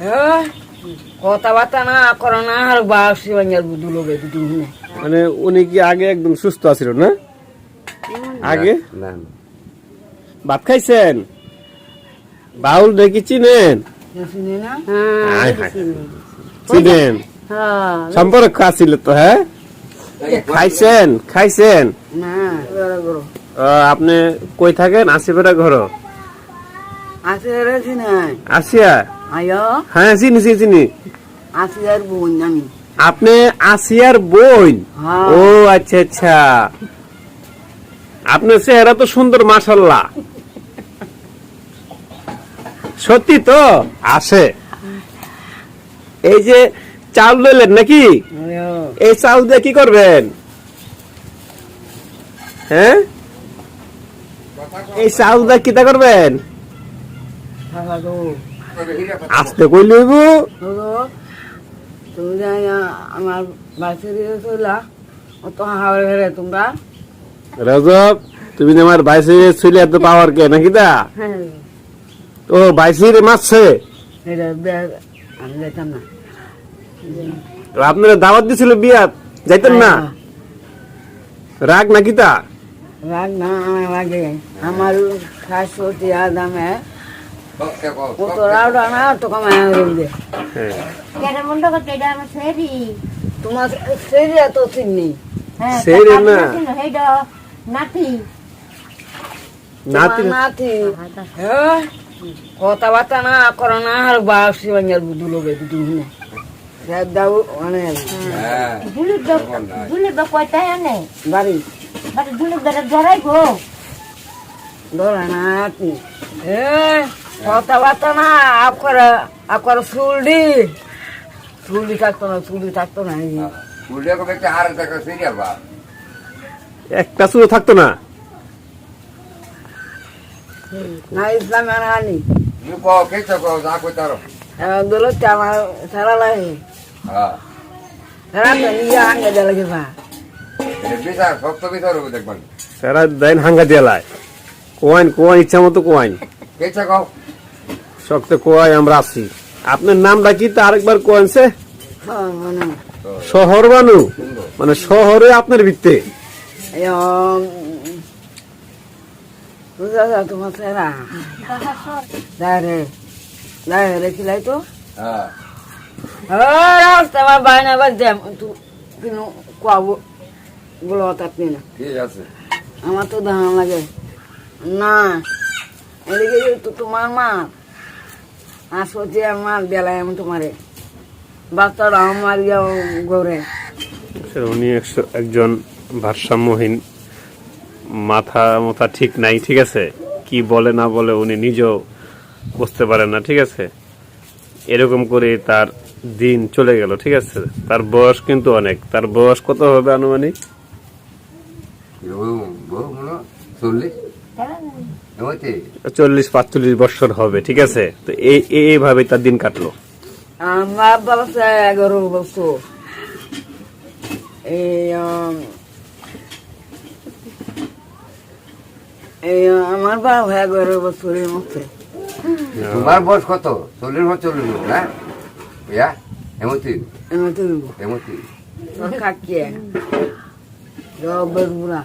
হ্যাঁ কথাবার্তা না করো না আর বাসি বাঙ্গার বুধু লোকে মানে উনি কি আগে একদম সুস্থ আছিল না? আগে? ভাত খাইছেন? বাউল দেখি চিনেন? শুনে না। আয় হায়। চিনেন? সম্পর্ক আছিল তো হ্যাঁ? খাইছেন? খাইছেন? আপনি কই থাকেন? আসিপেটা ঘর? আসিয়া? হ্যাঁ চিনি চিনি চিনি আসি আর বোন আমি। আপনি আসিয়ার বোন? হ্যাঁ। ও আচ্ছা আচ্ছা। আপনার চেহারা তো সুন্দর মাসাল্লাহ সত্যি তো? আসে। এই যে চাল লইলেন নাকি? এই চাল দিয়ে কি করবেন? হ্যাঁ? এই চাল দিয়ে কিতা করবেন? আসতে কই লইব? তুমি যাই আমার দিয়ে চলা অত হাওড়ে ঘরে তোমরা। রজব তুমি আমার বাইশে ছিলে এত পাওয়ার কে নাকি দা হ্যাঁ। ও মারছে? না। তো আপনারা দাওয়াত দিছিল বিয়া যাইতেন না? রাগ নাকি তা? রাগ না আমার লাগে আমার শাশুড়ি আদামে তোমার সেই এত চিনি। হ্যাঁ না। নাতি। নাতি। নাতি। হ্যাঁ? কথাবার্তা না করো না আর বাসি বাঙ্গার বুধু লোকে দুটো শুনে দাও দুলিপ দুলিপ দা আনে? বাড়ি। দুলিপ জড়াই গো ধরে না হ্যাঁ। কথাবার্তা না আপনারা আপনার চুলডি। চুলডি থাকতো না চুলডি থাকতো না এই। একটা শুধু থাকতো না? না ইসলাম আর আনি এবার দোলো আমার সারা লাগে। সারা তো নিয়ে আঙ্গে দিলে কি ভা সারা দেন হাঙ্গা দিয়ালায় কোয়াইন কোয়াইন ইচ্ছা মতো কোয়াইন। শক্ত কোয়াই আমরা আছি। আপনার নামটা কি? তা আরেকবার মানে শহর বানু। মানে শহরে আপনার ভিত্তে। আমার তো ধান লাগে। না তোমার মা আসো যে আমার বেলায় আমি তোমারে। বাচ্চারা আমার ইয়া গৌরে। উনি একশ- একজন ভারসাম্যহীন মাথা মাথা ঠিক নাই ঠিক আছে? কি বলে না বলে উনি নিজেও বুঝতে পারেন না ঠিক আছে? এরকম করে তার দিন চলে গেল ঠিক আছে? তার বয়স কিন্তু অনেক। তার বয়স কত হবে আনুমানিক? চল্লিশ। চল্লিশ পাঁচচল্লিশ বছর হবে ঠিক আছে? তো এই এই- এইভাবে তার দিন কাটলো। আমার বাবা এগারো বছর। এই আমার বাবা এগারো বছরের মধ্যে তোমার বয়স কত? চল্লিশ বছর চল্লিশ বছর না ইয়া এমতি এমন তুলব এমতি তোর জবের বুড়া